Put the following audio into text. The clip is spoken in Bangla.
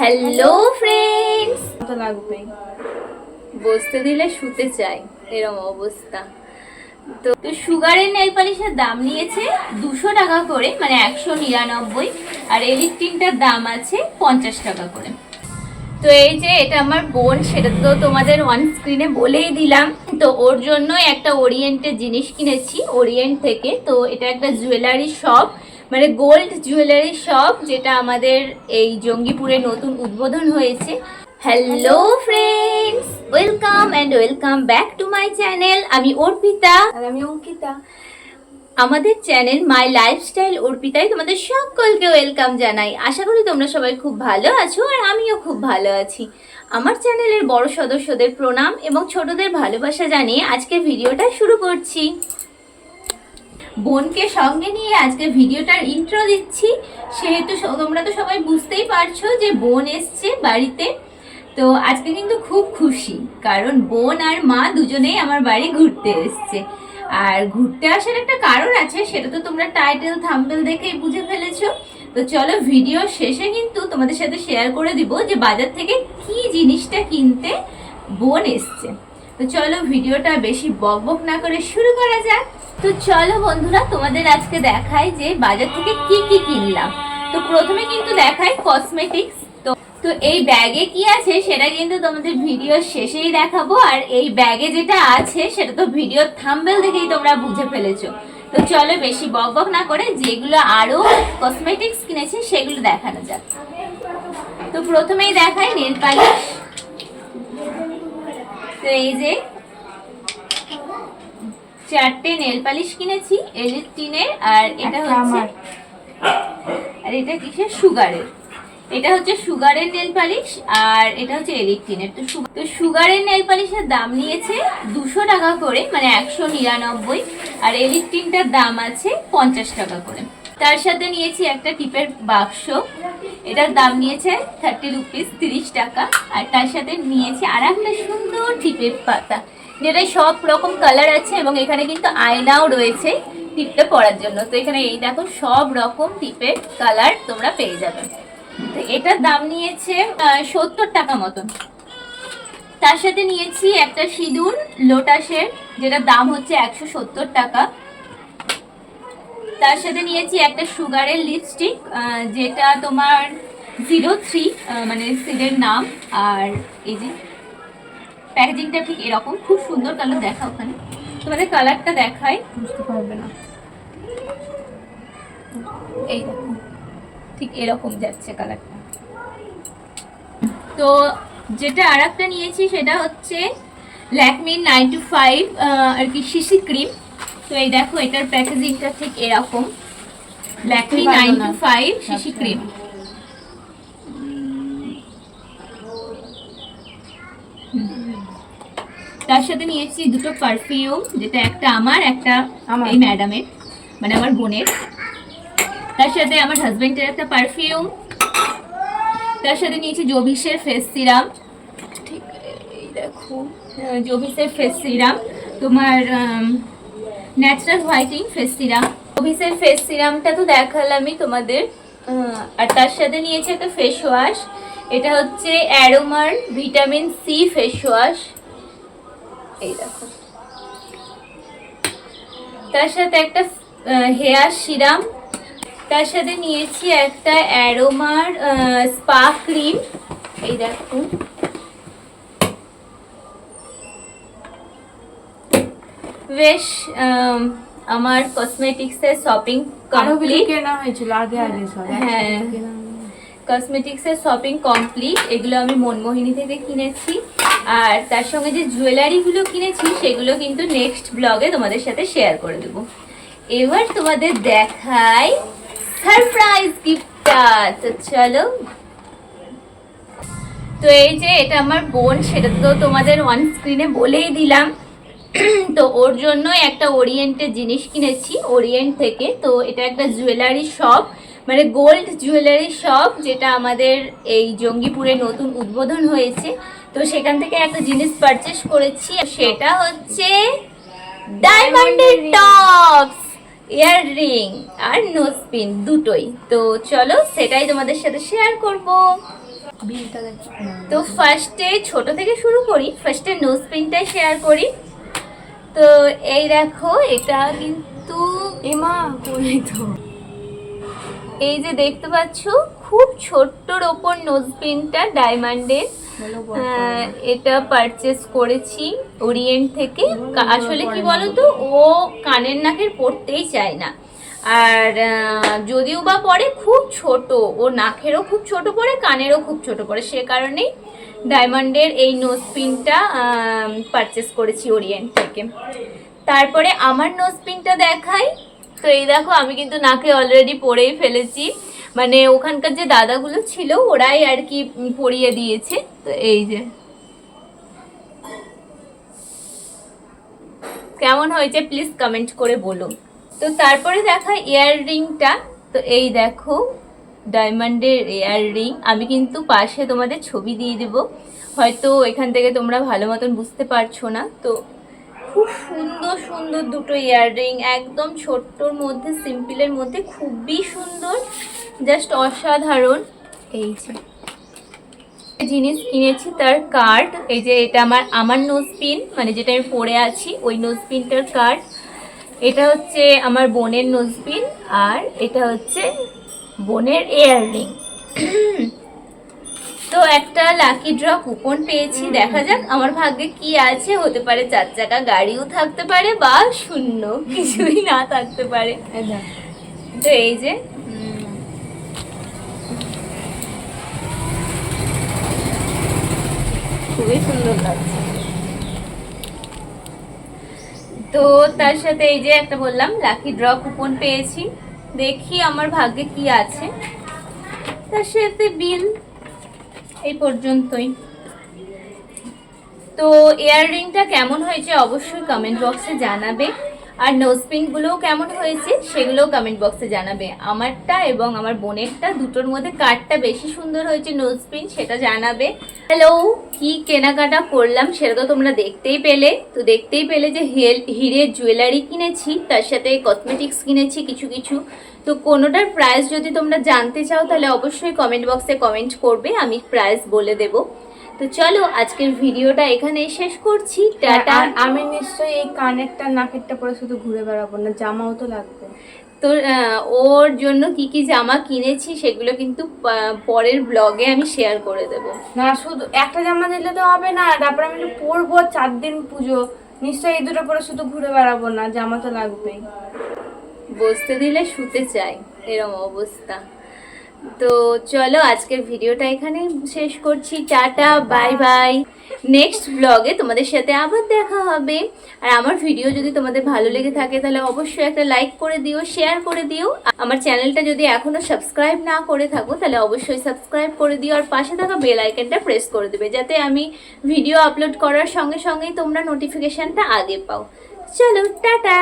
হ্যালো ফ্রেন্ডস তো লাগবে? বসতে দিলে শুতে চাই এরম অবস্থা। তো তো সুগারের নেল পালিশের দাম নিয়েছে দুশো টাকা করে মানে একশো নিরানব্বই আর এলিকটিনটার দাম আছে পঞ্চাশ টাকা করে। তো এই যে এটা আমার বোন সেটা তো তোমাদের অন স্ক্রিনে বলেই দিলাম। তো ওর জন্য একটা ওরিয়েন্টের জিনিস কিনেছি ওরিয়েন্ট থেকে। তো এটা একটা জুয়েলারি শপ মানে গোল্ড জুয়েলারি শপ যেটা আমাদের এই জঙ্গিপুরে নতুন উদ্বোধন হয়েছে। Hello friends welcome and welcome back to my channel আমি অর্পিতা। আর আমি অঙ্কিতা। আমাদের চ্যানেল মাই লাইফস্টাইল অর্পিতায় তোমাদের সকলকে ওয়েলকাম জানাই। আশা করি তোমরা সবাই খুব ভালো আছো আর আমিও খুব ভালো আছি। আমার চ্যানেলের বড় সদস্যদের প্রণাম এবং ছোটদের ভালোবাসা জানিয়ে আজকে ভিডিওটা শুরু করছি। বোনকে সঙ্গে নিয়ে আজকে ভিডিওটার ইন্ট্রো দিচ্ছি। সেহেতু তোমরা তো সবাই বুঝতেই পারছ যে বোন এসছে বাড়িতে। তো আজকে কিন্তু খুব খুশি, কারণ বোন আর মা দুজনেই আমার বাড়ি ঘুরতে এসছে। আর ঘুরতে আসার একটা কারণ আছে, সেটা তো তোমরা টাইটেল থাম্বেল দেখেই বুঝে ফেলেছো। তো চলো ভিডিও শেষে কিন্তু তোমাদের সাথে শেয়ার করে দিব যে বাজার থেকে কি জিনিসটা কিনতে বোন এসছে। তো চলো ভিডিওটা বেশি বকবক না করে শুরু করা যাক। তো চলো বন্ধুরা, তোমাদের আজকে দেখাই যে বাজার থেকে কি কি কিনলাম। তো প্রথমে কিন্তু দেখাই কসমেটিক্স তো তো এই ব্যাগে কি আছে সেটা কিন্তু তোমাদের ভিডিও শেষেই দেখাবো। আর এই ব্যাগে যেটা আছে সেটা তো ভিডিও থাম্বেল দেখেই তোমরা বুঝে ফেলেছো। তো চলো বেশি বক বক না করে যেগুলো আরও কসমেটিক্স কিনেছি সেগুলো দেখানো যাক। তো প্রথমেই দেখাই নেল পালিশ। তো এই যে চারটে নেল পালিশ কিনেছি এলিটিনের আর এটা হচ্ছে আর এটা কিসের? সুগারের। এটা হচ্ছে সুগারের নেল পালিশ আর এটা হচ্ছে এলিকটিনের তো তো সুগারের নেল পালিশের দাম নিয়েছে দুশো টাকা করে মানে একশো নিরানব্বই আর এলিকটিনটার দাম আছে পঞ্চাশ টাকা করে। তার সাথে নিয়েছি একটা টিপের বাক্স। এটার দাম নিয়েছে থার্টি রুপিস তিরিশ টাকা, আর তার সাথে নিয়েছে আর একটা সুন্দর টিপের পাতা। যেটায় সব রকম কালার আছে এবং এখানে কিন্তু আয়নাও রয়েছে টিপটা পরার জন্য। তো এখানে এই দেখো, সব রকম টিপের কালার তোমরা পেয়ে যাবে। তো এটার দাম নিয়েছে সত্তর টাকা মতন। তার সাথে নিয়েছি একটা সিঁদুর, লোটাসের, যেটার দাম হচ্ছে একশো সত্তর টাকা। তার সাথে নিয়েছি একটা সুগারের লিপস্টিক যেটা তোমার জিরো থ্রি মানে সিডের নাম। আর এই যে প্যাকেজিংটা ঠিক এরকম, খুব সুন্দর কালার দেখা ওখানে। তোমাদের কালারটা দেখাই বুঝতে পারবে না। এই ঠিক এরকম যাচ্ছে কালারটা তো যেটা আর নিয়েছি, সেটা হচ্ছে ল্যাকমি নাইন টু ফাইভ আর কি শিশি ক্রিম তো এই দেখো এটার প্যাকেজিংটা ঠিক এরকম। ল্যাকমি নাইন টু ফাইভ শিশি। ক্রিম তার সাথে নিয়েছি দুটো পারফিউম যেটা একটা আমার একটা এই ম্যাডামের মানে আমার বোনের। তার সাথে আমার হাজবেন্ডের একটা পারফিউম তার সাথে নিয়েছি জোভিসের ফেস সিরাম ঠিক এই দেখো আহ, জোভিসের ফেস সিরাম তোমার ন্যাচারাল হোয়াইটিং ফেস সিরাম। জোভিসের ফেস সিরামটা তো দেখালামই তোমাদের। আর তার সাথে নিয়েছি একটা ফেস ওয়াশ এটা হচ্ছে অ্যারোমার ভিটামিন সি ফেস ওয়াশ এই দেখো। তার সাথে একটা হেয়ার সিরাম। তার সাথে নিয়েছি একটা অ্যারোমার স্পা ক্রিম। এই দেখো। বেশ আম, আমার কসমেটিক্সের শপিং কমপ্লিট কেনা হয়েছিল আগে আগে সব হ্যাঁ। কসমেটিক্সের শপিং কমপ্লিট এগুলো আমি মনমোহিনী থেকে কিনেছি। আর তার সঙ্গে যে জুয়েলারিগুলো কিনেছি সেগুলো কিন্তু নেক্সট ব্লগে তোমাদের সাথে শেয়ার করে দেব। এবার তোমাদের দেখাই সারপ্রাইজ গিফটটা তো চলো। তো এই যে এটা আমার বোন সেটা তো তোমাদের অন স্ক্রিনে বলেই দিলাম। তো ওর জন্য একটা ওরিয়েন্টের জিনিস কিনেছি ওরিয়েন্ট থেকে। তো এটা একটা জুয়েলারি শপ মানে গোল্ড জুয়েলারি শপ যেটা আমাদের এই জঙ্গিপুরে নতুন উদ্বোধন হয়েছে। তো সেখান থেকে একটা জিনিস পারচেস করেছি সেটা হচ্ছে ডায়মন্ডের টপস ইয়ার রিং আর নোজপিন দুটোই। তো চলো সেটাই তোমাদের সাথে শেয়ার করব। তো ফার্স্টে ছোট থেকে শুরু করি ফার্স্টে নোজ পিনটাই শেয়ার করি। তো এই দেখো এটা কিন্তু এমা তো? এই যে দেখতে পাচ্ছ খুব ছোট্টর ওপর নোজ পিনটা ডায়মন্ডের এটা পারচেস করেছি ওরিয়েন্ট থেকে। আসলে কি বলতো ও কানের নাকের পরতেই চায় না। আর যদিও বা পরে খুব ছোট ও নাকেরও খুব ছোট পড়ে কানেরও খুব ছোট পড়ে সে কারণেই ডায়মন্ডের এই নোজ পিনটা পারচেস করেছি ওরিয়েন্ট থেকে। তারপরে আমার নোজ পিনটা দেখাই। তো এই দেখো, আমি কিন্তু নাকে অলরেডি পরেই ফেলেছি। মানে ওখানকার যে দাদাগুলো ছিল, ওরাই আর কি পরিয়ে দিয়েছে। তো এই যে। কেমন হয়েছে প্লিজ কমেন্ট করে বলো। তো তারপরে দেখা ইয়াররিংটা তো এই দেখো ডায়মন্ডের ইয়াররিং আমি কিন্তু পাশে তোমাদের ছবি দিয়ে দেব। হয়তো এখান থেকে তোমরা ভালো মতন বুঝতে পারছ না। তো খুব সুন্দর সুন্দর দুটো ইয়াররিং একদম ছোট্টর মধ্যে সিম্পলের মধ্যে। খুবই সুন্দর। জাস্ট অসাধারণ। এই যে জিনিস কিনেছি, তার কার্ড এই যে এটা আমার আমার নোজ পিন মানে যেটা আমি পরে আছি, ওই নোজ পিনটার কার্ড এটা হচ্ছে আমার বোনের নোজ পিন আর এটা হচ্ছে বোনের ইয়াররিং তো একটা লাকি ড্র কুপন পেয়েছি। দেখা যাক আমার ভাগ্যে কি আছে। হতে পারে চার চাকা গাড়িও থাকতে পারে বা শূন্য কিছুই না থাকতে পারে। তো এই যে। খুবই সুন্দর লাগছে। তো তার সাথে এই যে একটা বললাম লাকি ড্র কুপন পেয়েছি। দেখি আমার ভাগ্যে কি আছে। তার সাথে বিল। এই পর্যন্তই। তো ইয়াররিংটা কেমন হয়েছে অবশ্যই কমেন্ট বক্সে জানাবে। আর নোজপিনগুলোও কেমন হয়েছে সেগুলোও কমেন্ট বক্সে জানাবে। আমারটা এবং আমার বোনেরটা দুটোর মধ্যে কারটা বেশি সুন্দর হয়েছে নোজপিন সেটা জানাবে। হ্যালো কি কেনাকাটা করলাম সেটা তো তোমরা দেখতেই পেলে। তো দেখতেই পেলে যে হিরের জুয়েলারি কিনেছি, তার সাথে কসমেটিক্স কিনেছি কিছু কিছু। তো কোনোটার প্রাইস যদি তোমরা জানতে চাও তাহলে অবশ্যই কমেন্ট বক্সে কমেন্ট করবে, আমি প্রাইস বলে দেবো। তো চলো আজকের ভিডিওটা এখানেই শেষ করছি। টাটা। আমি নিশ্চয়ই এই কানেরটা নাকেরটা পরে শুধু ঘুরে বেড়াবো না জামাও তো লাগবে। তো আহ, ওর জন্য কি কি জামা কিনেছি সেগুলো কিন্তু পরের ব্লগে আমি শেয়ার করে দেব। না শুধু একটা জামা দিলে তো হবে না তারপর আমি পরবো চার দিন পুজো। নিশ্চয়ই এই দুটো পরে শুধু ঘুরে বেড়াবো না জামা তো লাগবেই। বসতে দিলে শুতে চাই এরম অবস্থা। তো চলো আজকের ভিডিওটা এখানে শেষ করছি। Tata, bye bye. নেক্সট ব্লগে তোমাদের সাথে আবার দেখা হবে। আর আমার ভিডিও যদি তোমাদের ভালো লেগে থাকে, তাহলে অবশ্যই একটা লাইক করে দিও শেয়ার করে দিও। আমার চ্যানেলটা যদি এখনও সাবস্ক্রাইব না করে থাকো, তাহলে অবশ্যই সাবস্ক্রাইব করে দিও। আর পাশে থাকা বেল আইকনটা প্রেস করে দেবে, যাতে আমি ভিডিও আপলোড করার সঙ্গে সঙ্গেই তোমরা নোটিফিকেশানটা আগে পাও। চলো, টাটা।